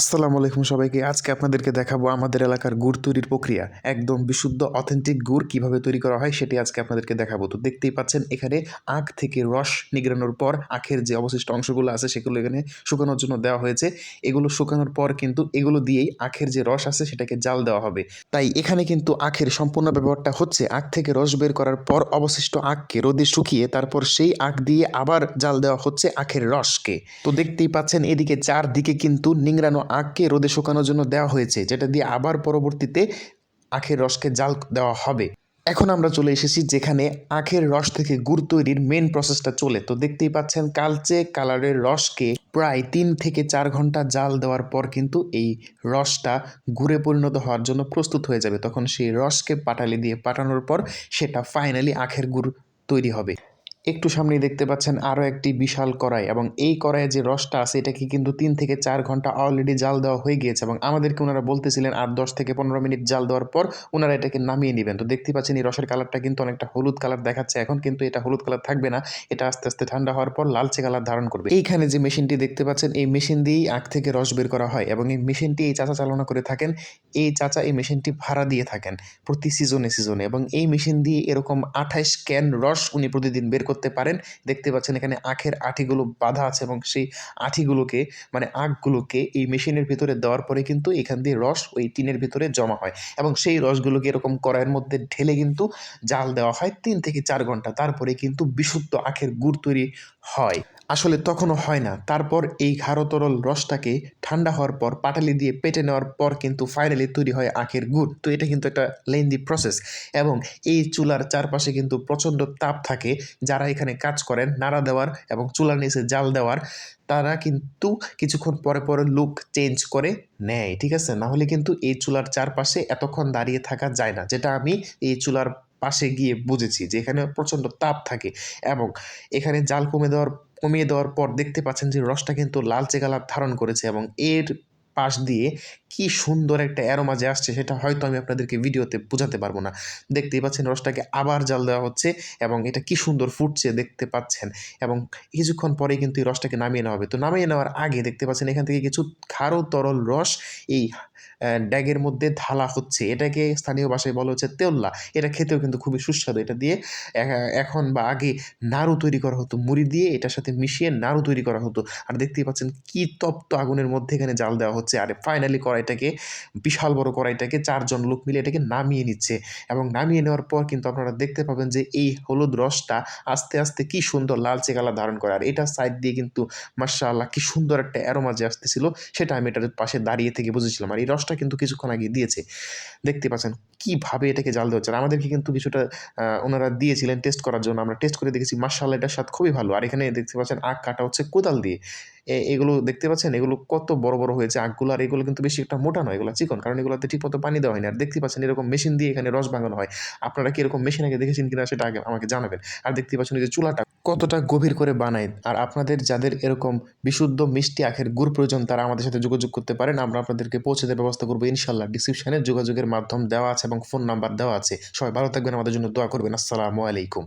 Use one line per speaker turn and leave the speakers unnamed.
আসসালামু আলাইকুম সবাইকে। আজকে আপনাদেরকে দেখাবো আমাদের এলাকার গুড় তৈরির প্রক্রিয়া। একদম বিশুদ্ধ অথেন্টিক গুড় কীভাবে তৈরি করা হয় সেটি আজকে আপনাদেরকে দেখাবো। তো দেখতেই পাচ্ছেন, এখানে আখ থেকে রস নিগড়ানোর পর আখের যে অবশিষ্ট অংশগুলো আছে সেগুলো এখানে শুকানোর জন্য দেওয়া হয়েছে। এগুলো শুকানোর পর কিন্তু এগুলো দিয়েই আখের যে রস আছে সেটাকে জাল দেওয়া হবে। তাই এখানে কিন্তু আখের সম্পূর্ণ ব্যবহারটা হচ্ছে আখ থেকে রস বের করার পর অবশিষ্ট আখকে রোদে শুকিয়ে তারপর সেই আখ দিয়ে আবার জাল দেওয়া হচ্ছে আখের রসকে। তো দেখতেই পাচ্ছেন, এদিকে চারদিকে কিন্তু নিংড়ানো আখকে রোদে শুকানোর জন্য দেওয়া হয়েছে, যেটা দিয়ে আবার পরবর্তীতে আখের রসকে জাল দেওয়া হবে। এখন আমরা চলে এসেছি যেখানে আখের রস থেকে গুড় তৈরির মেন প্রসেসটা চলে। তো দেখতেই পাচ্ছেন, কালচে কালারের রসকে প্রায় তিন থেকে চার ঘণ্টা জাল দেওয়ার পর কিন্তু এই রসটা গুড়ে পরিণত হওয়ার জন্য প্রস্তুত হয়ে যাবে। তখন সেই রসকে পাটালি দিয়ে পাঠানোর পর সেটা ফাইনালি আখের গুড় তৈরি হবে। একটু সামনেই দেখতে পাচ্ছেন আরও একটি বিশাল কড়াই এবং এই কড়াইয়ে যে রসটা আছে, এটাকে কিন্তু তিন থেকে চার ঘণ্টা অলরেডি জাল দেওয়া হয়ে গিয়েছে এবং আমাদেরকে ওনারা বলতেছিলেন আর দশ থেকে পনেরো মিনিট জাল দেওয়ার পর ওনারা এটাকে নামিয়ে নেবেন। তো দেখতে পাচ্ছেন এই রসের কালারটা কিন্তু অনেকটা হলুদ কালার দেখাচ্ছে এখন, কিন্তু এটা হলুদ কালার থাকবে না, এটা আস্তে আস্তে ঠান্ডা হওয়ার পর লালচে কালার ধারণ করবে। এইখানে যে মেশিনটি দেখতে পাচ্ছেন, এই মেশিন দিয়েই আখ থেকে রস বের করা হয় এবং এই মেশিনটি এই চাচা চালনা করে থাকেন, এই চাচা এই মেশিনটি ভাড়া দিয়ে থাকেন প্রতি সিজনে সিজনে এবং এই মেশিন দিয়ে এরকম আঠাইশ ক্যান রস উনি প্রতিদিন বের করতে পারেন। দেখতে পাচ্ছেন এখানে আখের আঠিগুলো বাঁধা আছে এবং সেই আঠিগুলোকে মানে আখগুলোকে এই মেশিনের ভিতরে দেওয়ার পরে কিন্তু এখান দিয়ে রস ওই টিনের ভিতরে জমা হয় এবং সেই রসগুলোকে এরকম কড়াইয়ের মধ্যে ঢেলে কিন্তু জাল দেওয়া হয় তিন থেকে চার ঘণ্টা। তারপরে কিন্তু বিশুদ্ধ আখের গুড় তৈরি হয়। আসলে তখনও হয় না। তারপর এই ক্ষার তরল রসটাকে ঠান্ডা হওয়ার পর পাটালি দিয়ে পেটে নেওয়ার পর কিন্তু ফাইনালি তৈরি হয় আখের গুড়। তো এটা কিন্তু একটা লেন্দি প্রসেস এবং এই চুলার চারপাশে কিন্তু প্রচণ্ড তাপ থাকে। যারা এখানে কাজ করেন, নাড়া দেওয়ার এবং চুলার নিচে জাল দেওয়ার, তারা কিন্তু কিছুক্ষণ পরে পরে লুক চেঞ্জ করে নেয়, ঠিক আছে? না হলে কিন্তু এই চুলার চারপাশে এতক্ষণ দাঁড়িয়ে থাকা যায় না, যেটা আমি এই চুলার পাশে গিয়ে বুঝেছি যে এখানে প্রচণ্ড তাপ থাকে এবং এখানে জাল কমে দেওয়ার কমিয়ে দেওয়ার পর দেখতে পাচ্ছেন যে রসটা কিন্তু লালচে কালার ধারণ করেছে এবং এর পাশ দিয়ে কি সুন্দর একটা অ্যারোমা যে আসছে, সেটা হয়তো আমি আপনাদেরকে ভিডিওতে বোঝাতে পারব না। দেখতেই পাচ্ছেন রসটাকে আবার জাল দেওয়া হচ্ছে এবং এটা কি সুন্দর ফুটছে দেখতে পাচ্ছেন এবং কিছুক্ষণ পরে কিন্তু এই রসটাকে নামিয়ে নেওয়া হবে। তো নামিয়ে নেওয়ার আগে দেখতে পাচ্ছেন এখান থেকে কিছু খারো তরল রস এই ড্যাগের মধ্যে ঢালা হচ্ছে। এটাকে স্থানীয় ভাষায় বলা হচ্ছে তেল্লা। এটা খেতেও কিন্তু খুবই সুস্বাদু এটা দিয়ে। এখন বা আগে নাড়ু তৈরি করা হতো, মুড়ি দিয়ে এটার সাথে মিশিয়ে নাড়ু তৈরি করা হতো। আর দেখতেই পাচ্ছেন কি তপ্ত আগুনের মধ্যে এখানে জাল দেওয়া হচ্ছে। আর ফাইনালি কড়াইটাকে, বিশাল বড় কড়াইটাকে চারজন লোক মিলে এটাকে নামিয়ে নিচ্ছে। এবং নামিয়ে নেওয়ার পর কিন্তু আপনারা দেখতে পাবেন যে এই হলুদ রসটা আস্তে আস্তে কি সুন্দর লালচে কালার ধারণ করে। আর এটা সাইড দিয়ে কিন্তু মার্শাল্লাহ কি সুন্দর একটা অ্যারোমা যে আসতেছিল, সেটা আমি এটার পাশে দাঁড়িয়ে থেকে বুঝেছিলাম। আর এই রসটা কিন্তু কিছুক্ষণ আগে দিয়েছে। দেখতে পাচ্ছেন কীভাবে এটাকে জাল দেওয়া হচ্ছে আমাদেরকে কিন্তু কিছুটা ওনারা দিয়েছিলেন টেস্ট করার জন্য। আমরা টেস্ট করে দেখেছি মার্শাল্লাহ এটার স্বাদ খুবই ভালো। আর এখানে দেখতে পাচ্ছেন আখ কাটা হচ্ছে কোদাল দিয়ে। এগুলো দেখতে পাচ্ছেন? এগুলো কত বড় বড় হয়েছে। আখগুলো আর এগুলো কিন্তু বেশি একটা মোটা নয়। এগুলো চিকন। কারণ এগুলোতে ঠিকমতো পানি দেওয়া হয়নি আর দেখতে পাচ্ছেন এরকম মেশিন দিয়ে এখানে রস ভাঙানো হয়। আপনারা কি এরকম মেশিন আগে দেখেছেন কিনা সেটা আগে আমাকে জানাবেন। আর দেখতে পাচ্ছেন যে চুলাটা কতটা গভীর করে বানায়। আর আপনাদের যাদের এরকম বিশুদ্ধ, মিষ্টি আখের গুড় প্রয়োজন, তারা আমাদের সাথে যোগাযোগ করতে পারেন। আমরা আপনাদেরকে পৌঁছে দেওয়ার ব্যবস্থা করব ইনশাল্লাহ ডিসক্রিপশনে যোগাযোগের মাধ্যম দেওয়া আছে এবং ফোন নাম্বার দেওয়া আছে। সবাই ভালো থাকবেন। আমাদের জন্য দোয়া করবেন। আসসালামু আলাইকুম।